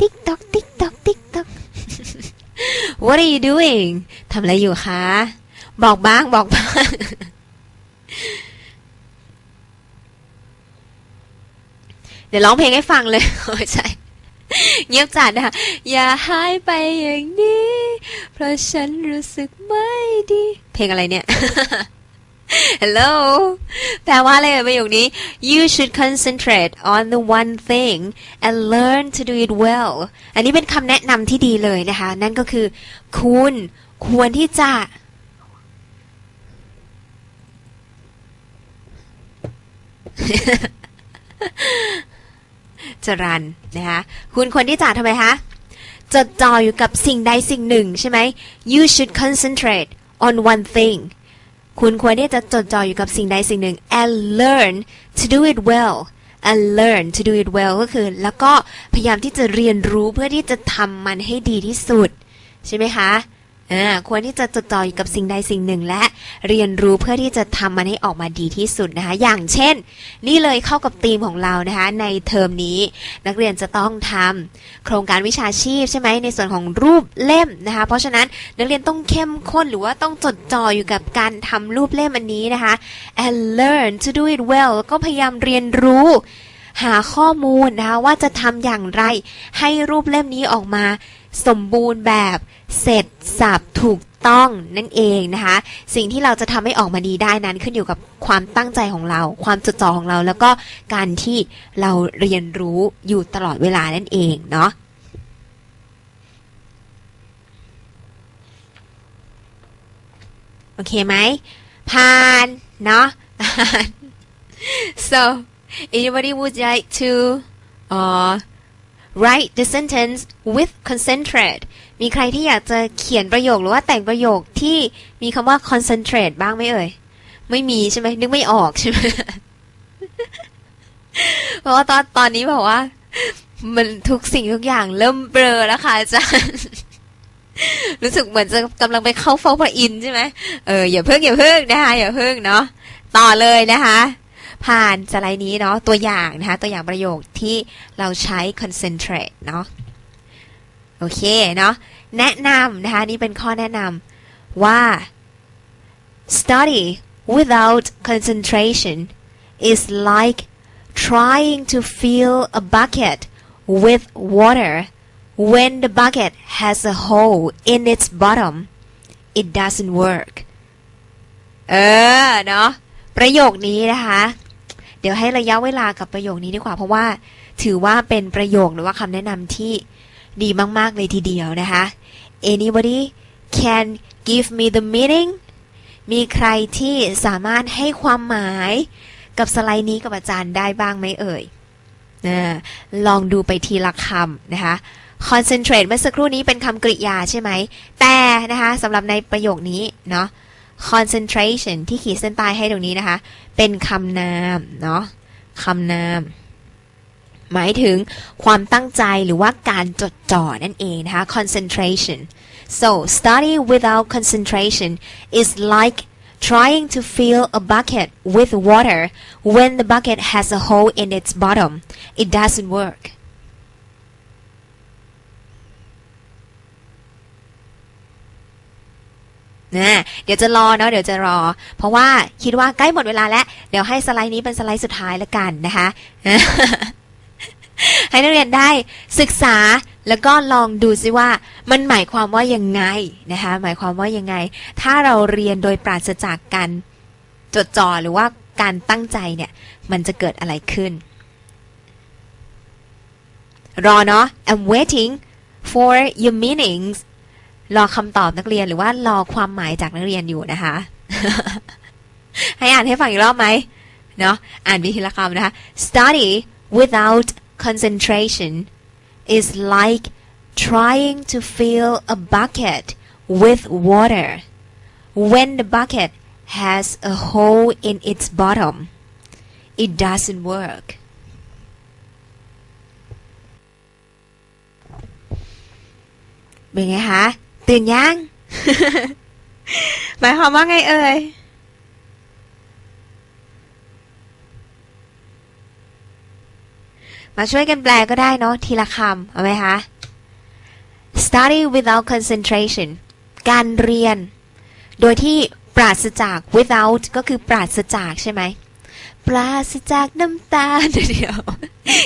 ติ๊กตอกติ๊กตอกติ๊กตอก What are you doing ทำอะไรอยู่คะ บอกบ้างบอกบ้าง เดี๋ยวร้องเพลงให้ฟังเลยโอ้ยใช่ เงียบจัดนะคะอย่าหายไปอย่างนี้ เพราะฉันรู้สึกไม่ดี เพลงอะไรเนี่ย Hello แปลว่าอะไรเอ่ยประโยคนี้ You should concentrate on the one thing and learn to do it well อันนี้เป็นคำแนะนำที่ดีเลยนะคะ นั่นก็คือ คุณควรที่จะจรันนะคะ คุณควรที่จะทำไมคะจดจ่ออยู่กับสิ่งใดสิ่งหนึ่งใช่ไหม you should concentrate on one thing คุณควรที่จะจดจ่ออยู่กับสิ่งใดสิ่งหนึ่ง and learn to do it well and learn to do it well ก็คือ แล้วก็พยายามที่จะเรียนรู้เพื่อที่จะทำมันให้ดีที่สุด ใช่ไหมคะ อ่าควรที่จะจดจ่ออยู่กับสิ่งใดสิ่งหนึ่งและเรียนรู้เพื่อที่จะทำมันให้ออกมาดีที่สุดนะคะ อย่างเช่น นี่เลยเข้ากับธีมของเรานะคะ ในเทอมนี้นักเรียนจะต้องทำโครงการวิชาชีพใช่ไหมในส่วนของรูปเล่มนะคะ เพราะฉะนั้นนักเรียนต้องเข้มข้นหรือว่าต้องจดจ่ออยู่กับการทำรูปเล่มอันนี้นะคะ and learn to do it well ก็พยายามเรียนรู้หาข้อมูลนะคะว่าจะทำอย่างไรให้รูปเล่มนี้ออกมา สมบูรณ์แบบเสร็จสับถูกต้องนั่นเองนะคะ สิ่งที่เราจะทำให้ออกมาดีได้นั้นขึ้นอยู่กับความตั้งใจของเรา ความจดจ่อของเรา แล้วก็การที่เราเรียนรู้อยู่ตลอดเวลานั่นเองเนาะโอเคไหมผ่านเนาะ so anybody would like to uh write the sentence with concentrate มีใครที่อยากจะเขียนประโยคหรือว่าแต่งประโยคที่มีคำว่า concentrate บ้างไหมเอ่ย ไม่มีใช่ไหมนึกไม่ออกใช่ไหมเพราะว่าตอนตอนนี้บอกว่า มันทุกสิ่งทุกอย่างเริ่มเบลอแล้วค่ะอาจารย์รู้สึกเหมือนจะกำลังไปเข้าเฝ้าพระอินทร์ใช่ไหมเอออย่าเพิ่งอย่าเพิ่งนะคะอย่าเพิ่งเนาะต่อเลยนะคะ ผ่านสไลด์นี้เนาะตัวอย่างนะคะตัวอย่างประโยคที่เราใช้ concentrate เนาะโอเคเนาะแนะนำนะคะนี่เป็นข้อแนะนำว่า study without concentration is like trying to fill a bucket with water when the bucket has a hole in its bottom it doesn't work เออ เนาะประโยคนี้นะคะ ดี๋ยวให้ระยะเวลากับประโยคนี้ดีกว่า เพราะว่าถือว่าเป็นประโยคหรือว่าคำแนะนำที่ดีมากๆเลยทีเดียวนะคะ anybody can give me the meaning มีใครที่สามารถให้ความหมายกับสไลด์นี้กับอาจารย์ได้บ้างไหมเอ่ยนะลองดูไปทีละคำนะคะ concentrate เมื่อสักครู่นี้เป็นคำกริยาใช่ไหม แต่นะคะสำหรับในประโยคนี้เนาะ concentration ที่ขีดเส้นใต้ให้ตรงนี้นะคะ เป็นคำนามเนาะคำนาม หมายถึงความตั้งใจหรือว่าการจดจ่อนั่นเองนะคะ concentration so study without concentration is like trying to fill a bucket with water when the bucket has a hole in its bottom it doesn't work นะเดี๋ยวจะรอเนาะเดี๋ยวจะรอ เพราะว่าคิดว่าใกล้หมดเวลาแล้ว เดี๋ยวให้สไลด์นี้เป็นสไลด์สุดท้ายแล้วกันนะคะ ให้นักเรียนได้ศึกษาแล้วก็ลองดูซิว่ามันหมายความว่ายังไงนะคะหมายความว่ายังไง ถ้าเราเรียนโดยปราศจากการจดจ่อหรือว่าการตั้งใจเนี่ยมันจะเกิดอะไรขึ้น รอเนาะ I'm waiting for your meanings รอคำตอบนักเรียนหรือว่ารอความหมายจากนักเรียนอยู่นะคะ ให้อ่านให้ฟังอีกรอบไหมเนาะอ่านวิธีละคำนะคะ study without concentration is like trying to fill a bucket with water when the bucket has a hole in its bottom it doesn't work เป็นไงคะ ตื่นยัง หมายความว่าไงเอ่ยปมาช่วยกันแปลก็ได้เนาะทีละคำ เอาไหมคะ study without concentration การเรียน โดยที่ปราศจาก without ก็คือปราศจากใช่ไหม ปราศจากน้ำตาลเดียว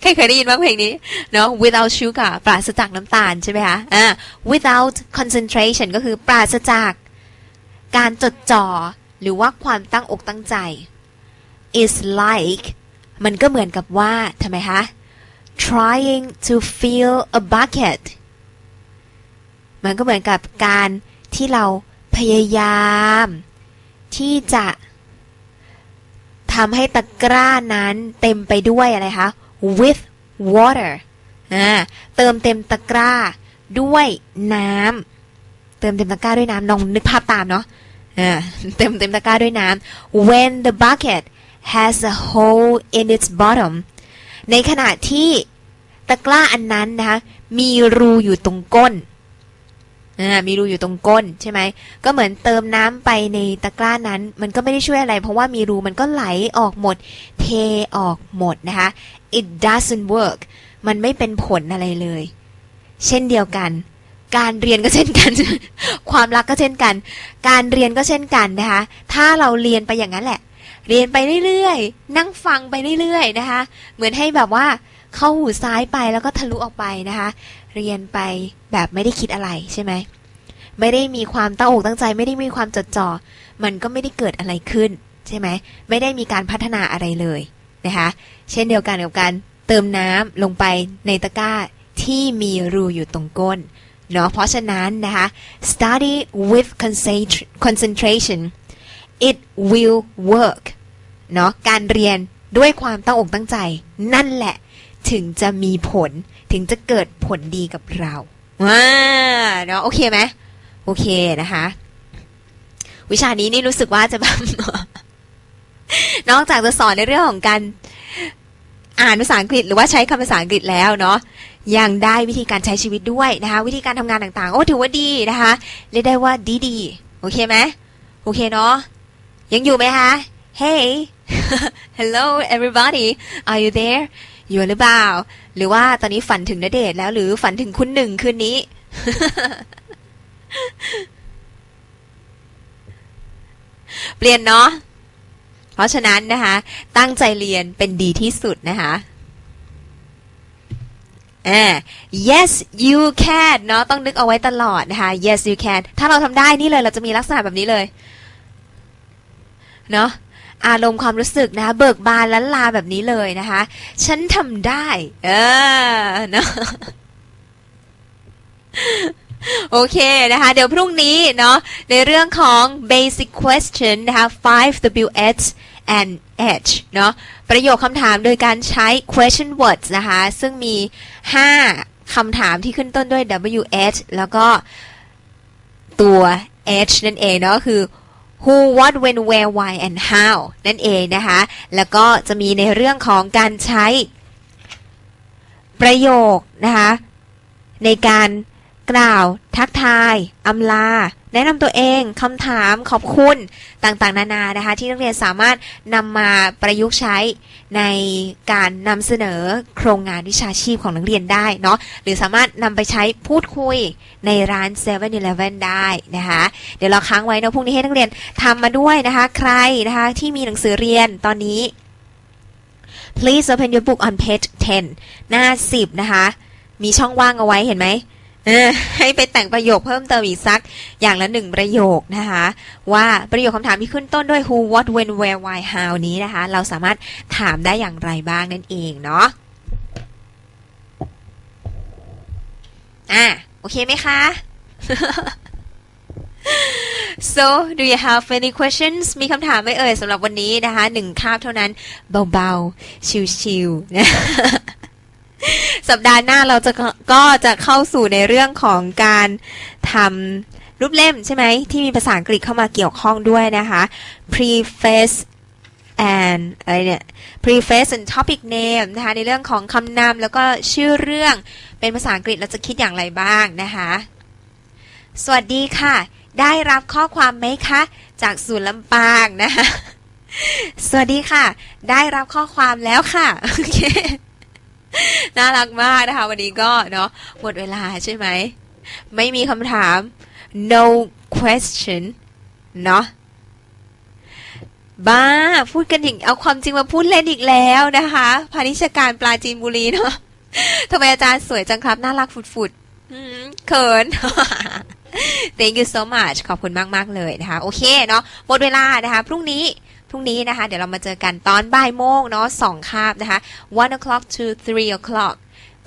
ใครเคยได้ยินบ้างเพลงนี้เนาะ without sugar ปราศจากน้ำตาลใช่ไหมคะอ่า without concentration ก็คือปราศจากการจดจ่อ หรือว่าความตั้งอกตั้งใจ is like มันก็เหมือนกับว่าทำไมคะ trying to fill a bucket มันก็เหมือนกับการที่เราพยายาม ที่จะ ทำให้ตะกร้านั้นเต็มไปด้วยอะไรคะ with water อ่าเติมเต็มตะกร้าด้วยน้ำเติมเต็มตะกร้าด้วยน้ำลองนึกภาพตามเนาะอ่าเต็มเต็มตะกร้าด้วยน้ำ when the bucket has a hole in its bottom ในขณะที่ตะกร้าอันนั้นนะคะมีรูอยู่ตรงก้น มีรูอยู่ตรงก้นใช่ไหม ก็เหมือนเติมน้ำไปในตะกร้านั้น มันก็ไม่ได้ช่วยอะไร เพราะว่ามีรูมันก็ไหลออกหมด เทออกหมดนะคะ it doesn't work มันไม่เป็นผลอะไรเลย เช่นเดียวกัน การเรียนก็เช่นกัน ความรักก็เช่นกัน การเรียนก็เช่นกันนะคะ ถ้าเราเรียนไปอย่างนั้นแหละ เรียนไปเรื่อยๆ นั่งฟังไปเรื่อยๆนะคะ เหมือนให้แบบว่า เข้าหูซ้ายไปแล้วก็ทะลุออกไปนะคะ เรียนไปแบบไม่ได้คิดอะไรใช่ไหมไม่ได้มีความตั้งอกตั้งใจ ไม่ได้มีความจดจ่อ มันก็ไม่ได้เกิดอะไรขึ้นใช่ไหมไม่ได้มีการพัฒนาอะไรเลยนะคะเช่นเดียวกันกับการเติมน้ำลงไปในตะกร้าที่มีรูอยู่ตรงก้นเนาะเพราะฉะนั้นนะคะ study with concentration it will work เนาะการเรียนด้วยความตั้งอกตั้งใจ นั่นแหละ ถึงจะมีผลถึงจะเกิดผลดีกับเราว้าเนาะโอเคไหมโอเคนะคะ วิชานี้นี่รู้สึกว่าจะแบบนอกจากจะสอนในเรื่องของการอ่านภาษาอังกฤษหรือว่าใช้คำภาษาอังกฤษแล้วเนาะยังได้วิธีการใช้ชีวิตด้วยนะคะ วิธีการทำงานต่างๆ โอ้ถือว่าดีนะคะเรียกได้ว่าดีดีๆโอเคไหมโอเคเนาะยังอยู่ไหมคะ Hey hello everybody are you there อยู่หรือเปล่า หรือว่าตอนนี้ฝันถึงนเดชแล้วหรือฝันถึงคุณหนึ่งคืนนี้ เปลี่ยนเนาะ เพราะฉะนั้นนะคะ ตั้งใจเรียนเป็นดีที่สุดนะคะอ่า yes you can เนาะต้องนึกเอาไว้ตลอดนะคะ yes you can ถ้าเราทำได้นี่เลยเราจะมีลักษณะแบบนี้เลย เนาะ อารมณ์ความรู้สึกนะคะเบิกบานล้านลาแบบนี้เลยนะคะ ฉันทำได้ เออเนาะโอเคนะคะ เดี๋ยวพรุ่งนี้เนาะในเรื่องของ basic question นะคะ5 W H and H เนาะประโยคคำถามโดยการใช้ question words นะคะ ซึ่งมี 5คำถามที่ขึ้นต้นด้วย W H แล้วก็ตัว H นั่นเองเนาะคือ who what when where why and how นั่นเองนะคะ แล้วก็จะมีในเรื่องของการใช้ประโยคนะคะในการ กล่าว ทักทายอำลา แนะนำตัวเองคำถามขอบคุณต่างๆ นานานะคะ ที่นักเรียนสามารถนำมาประยุกต์ใช้ในการนำเสนอโครงงานวิชาชีพของนักเรียนได้เนาะหรือสามารถนำไปใช้พูดคุยในร้าน7 e เ e ่ e อได้นะคะ เดี๋ยวเราค้างไว้เนาะพรุ่งนี้ให้นักเรียนทำมาด้วยนะคะ ใครนะคะที่มีหนังสือเรียนตอนนี้ please open your book on page 10 หน้า 10 นะคะ มีช่องว่างเอาไว้เห็นไหม ให้ไปแต่งประโยคเพิ่มเติมอีกสัก อย่างละหนึ่งประโยคนะคะ ว่าประโยคคำถามที่ขึ้นต้นด้วย who what when where why how นี้นะคะ เราสามารถถามได้อย่างไรบ้างนั่นเองเนาะอะโอเคไหมคะ so do you have any questions มีคำถามไหมเอ่ยสำหรับวันนี้นะคะหนึ่งคาบเท่านั้นเบาๆ ชิวๆนะ สัปดาห์หน้าเราจะก็จะเข้าสู่ในเรื่องของการทำรูปเล่มใช่ไหมที่มีภาษาอังกฤษเข้ามาเกี่ยวข้องด้วยนะคะ preface and อะไรเนี่ย preface and topic name นะคะในเรื่องของคำนำแล้วก็ชื่อเรื่องเป็นภาษาอังกฤษเราจะคิดอย่างไรบ้างนะคะ สวัสดีค่ะ ได้รับข้อความไหมคะ จากศูนย์ลำปางนะคะ สวัสดีค่ะ ได้รับข้อความแล้วค่ะ โอเค น่ารักมากนะคะ วันนี้ก็เนาะหมดเวลาใช่ไหม ไม่มีคำถาม no question เนาะบ้า พูดกันอย่างเอาความจริงมาพูดเล่นอีกแล้วนะคะพาณิชการปลาจีนบุรีเนาะทำไมอาจารย์สวยจังครับ น่ารักฝุดๆเขิน thank you so much ขอบคุณมาก ๆ เลยนะคะ โอเคเนาะหมดเวลานะคะ พรุ่งนี้ พรุ่งนี้นะคะ เดี๋ยวเรามาเจอกันตอนบ่ายโมงเนาะสองคาบนะคะ one o'clock to three o'clock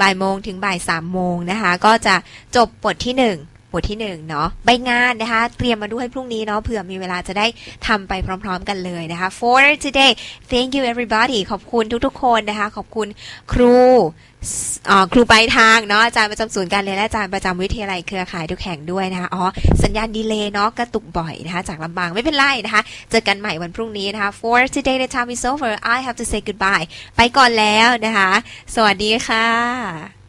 บ่ายโมงถึงบ่ายสามโมงนะคะ ก็จะจบบทที่หนึ่ง บทที่หนึ่งเนาะใบงานนะคะ เตรียมมาด้วยพรุ่งนี้เนาะเผื่อมีเวลาจะได้ทำไปพร้อมๆกันเลยนะคะ for today thank you everybody ขอบคุณทุกๆคนนะคะ ขอบคุณครูอ่าครูปลายทางเนาะอาจารย์ประจำศูนย์การเรียนและอาจารย์ประจำวิทยาลัยเครือข่ายทุกแห่งด้วยนะคะอ๋อสัญญาณดีเลย์เนาะกระตุกบ่อยนะคะจากลำบางไม่เป็นไรนะคะ เจอกันใหม่วันพรุ่งนี้นะคะ for today the time is over I have to say goodbye ไปก่อนแล้วนะคะ สวัสดีค่ะ